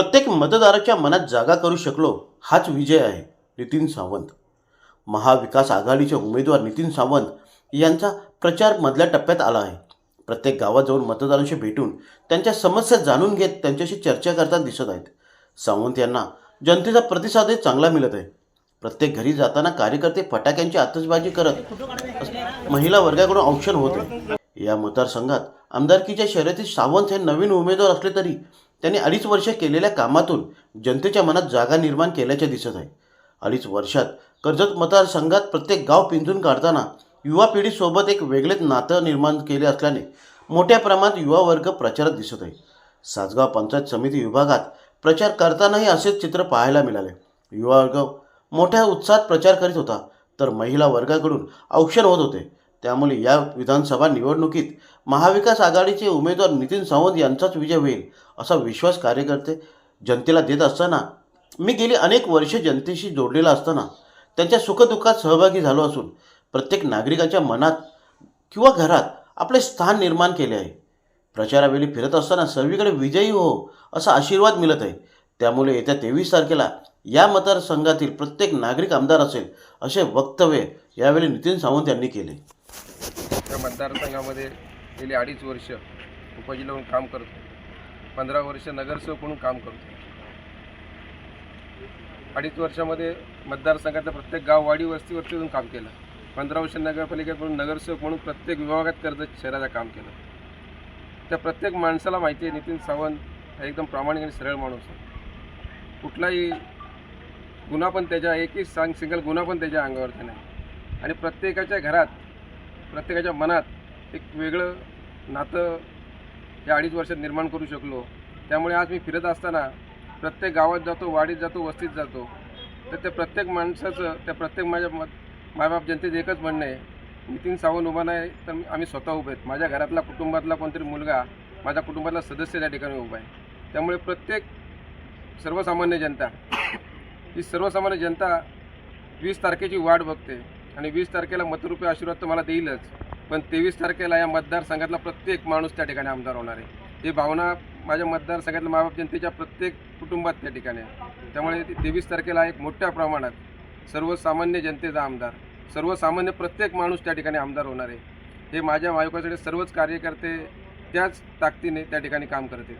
प्रत्येक मतदाराच्या मनात जागा करू शकलो हाच विजय आहे नितीन सावंत. महाविकास आघाडीचे उमेदवार नितीन सावंत यांचा प्रचार मधल्या टप्प्यात आला आहे. प्रत्येक गावात जाऊन मतदारांशी भेटून त्यांच्या समस्या जाणून घेत त्यांच्याशी चर्चा करताना दिसत आहेत. सावंत यांना जनतेचा प्रतिसादही चांगला मिळत आहे. प्रत्येक घरी जाताना कार्यकर्ते फटाक्यांची आतषबाजी करत महिला वर्गाकडून औक्षण होते या मतदारसंघात आमदारकीच्या शर्यतीत सावंत हे नवीन उमेदवार असले तरी त्यांनी अडीच वर्ष केलेल्या कामातून जनतेच्या मनात जागा निर्माण केल्याचे दिसत आहे. अडीच वर्षात कर्जत मतदारसंघात प्रत्येक गाव पिंजून काढताना युवा पिढीसोबत एक वेगळेच नातं निर्माण केले असल्याने मोठ्या प्रमाणात युवा वर्ग प्रचारात दिसत आहे. सासगाव पंचायत समिती विभागात प्रचार करतानाही असेच चित्र पाहायला मिळाले. युवा वर्ग मोठ्या उत्साहात प्रचार करीत होता तर महिला वर्गाकडून औक्षण होत होते. त्यामुळे या विधानसभा निवडणुकीत महाविकास आघाडीचे उमेदवार नितीन सावंत यांचाच विजय होईल असा विश्वास कार्यकर्ते जनतेला देत असताना मी गेली अनेक वर्षे जनतेशी जोडलेला असताना त्यांच्या सुखदुःखात सहभागी झालो असून प्रत्येक नागरिकाच्या मनात किंवा घरात आपले स्थान निर्माण केले आहे. प्रचारावेळी फिरत असताना सर्वीकडे विजयी हो असा आशीर्वाद मिळत आहे. त्यामुळे येत्या तेवीस तारखेला या मतदारसंघातील प्रत्येक नागरिक आमदार असेल असे वक्तव्य यावेळी नितीन सावंत यांनी केले. या मतदारसंघामध्ये गेली अडीच वर्ष उपजिल्हा म्हणून काम करतो. पंधरा वर्ष नगरसेवक म्हणून काम करतो. अडीच वर्षामध्ये मतदारसंघातल्या प्रत्येक गाव वाडी वस्तीवरती येऊन काम केलं. पंधरा वर्ष नगरपालिकेत म्हणून नगरसेवक म्हणून प्रत्येक विभागात कर्जत शहराचं काम केलं. त्या प्रत्येक माणसाला माहिती आहे नितीन सावंत हा एकदम प्रामाणिक आणि सरळ माणूस आहे. कुठलाही गुन्हा पण त्याच्या एकही सांग सिंगल गुन्हा पण त्याच्या अंगावरती नाही. आणि प्रत्येकाच्या घरात प्रत्येकाच्या मनात एक वेगळं नातं या अडीच वर्षात निर्माण करू शकलो. त्यामुळे आज मी फिरत असताना प्रत्येक गावात जातो वाडीत जातो वस्तीत जातो. तर त्या प्रत्येक माणसाचं त्या प्रत्येक माझ्या मत मायबाप जनतेचं एकच म्हणणं आहे. नितीन सावंत उभा नाही तर आम्ही स्वतः उभे आहेत. माझ्या घरातला कुटुंबातला कोणतरी मुलगा माझ्या कुटुंबातला सदस्य त्या ठिकाणी उभा आहे. त्यामुळे प्रत्येक सर्वसामान्य जनता ही सर्वसामान्य जनता वीस तारखेची वाट बघते. आणि वीस तारखेला मतरूपी आशीर्वाद तर मला देईलच. पण तेवीस तारखेला या मतदारसंघातला प्रत्येक माणूस त्या ठिकाणी आमदार होणार आहे. ही भावना माझ्या मतदारसंघातल्या माबाप जनतेच्या प्रत्येक कुटुंबात त्या ठिकाणी आहे. त्यामुळे तेवीस तारखेला एक मोठ्या प्रमाणात सर्वसामान्य जनतेचा आमदार सर्वसामान्य प्रत्येक माणूस त्या ठिकाणी आमदार होणार आहे. हे माझ्या महायुकासाठी सर्वच कार्यकर्ते त्याच ताकदीने त्या ठिकाणी काम करते